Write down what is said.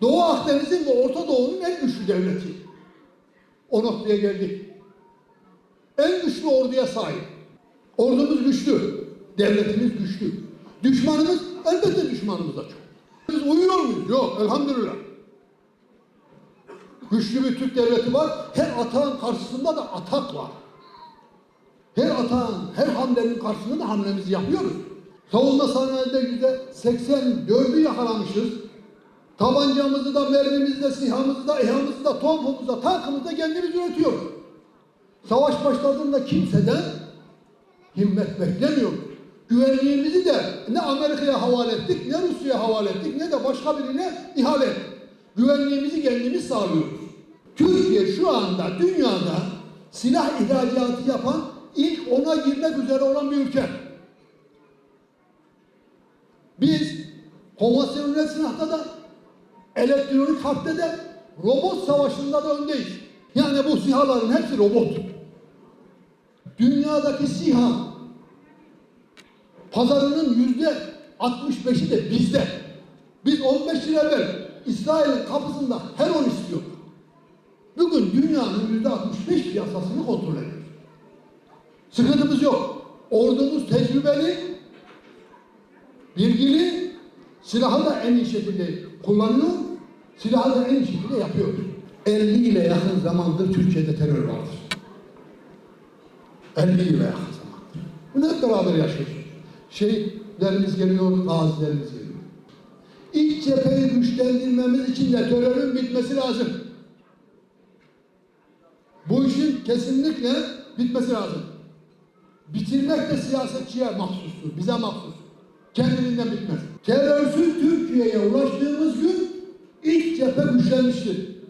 Doğu Akdeniz'in ve Orta Doğu'nun en güçlü devleti. O noktaya geldik. En güçlü orduya sahip. Ordumuz güçlü. Devletimiz güçlü. Düşmanımız elbette düşmanımız da çok. Biz uyuyor muyuz? Yok elhamdülillah. Güçlü bir Türk devleti var. Her atağın karşısında da atak var. Her atağın, her hamlenin karşısında da hamlemizi yapıyoruz. Savunma sanayide yüzde 84'ü yakalamışız. Tabancamızı da, mermimizi de, sihamızı da, İHA'mızı da, tompumuzu da, tankımızı da kendimiz üretiyoruz. Savaş başladığında kimseden himmet beklemiyoruz. Güvenliğimizi de ne Amerika'ya havale ettik, ne Rusya'ya havale ettik, ne de başka birine ihale. Güvenliğimizi kendimiz sağlıyoruz. Türkiye şu anda dünyada silah ihracatı yapan ilk ona girmek üzere olan bir ülke. Biz konvansiyonel silahta da elektronik harpte de robot savaşında da öndeyiz. Yani bu sihaların hepsi robot. Dünyadaki SİHA pazarının yüzde 65'i de bizde. Biz 15 yıl evvel İsrail'in kapısında Heron istiyorduk. Bugün dünyanın yüzde 65 piyasasını kontrol ediyoruz. Sıkıntımız yok. Ordumuz tecrübeli, bilgili, silahı da en iyi şekilde kullanıyor, silahı en şekilde yapıyor. 50 ile yakın zamandır Türkiye'de terör vardır. 50 ile yakın zamandır. Bunu hep beraber yaşıyoruz. Şehitlerimiz geliyor, gazilerimiz geliyor. İlk cepheyi güçlendirmemiz için de terörün bitmesi lazım. Bu işin kesinlikle bitmesi lazım. Bitirmek de siyasetçiye mahsustur, bize mahsus. Kendiliğinden bitmez. Terörsüz Türkiye'ye ulaştığımız gün ilk cephe güçlenmiştir.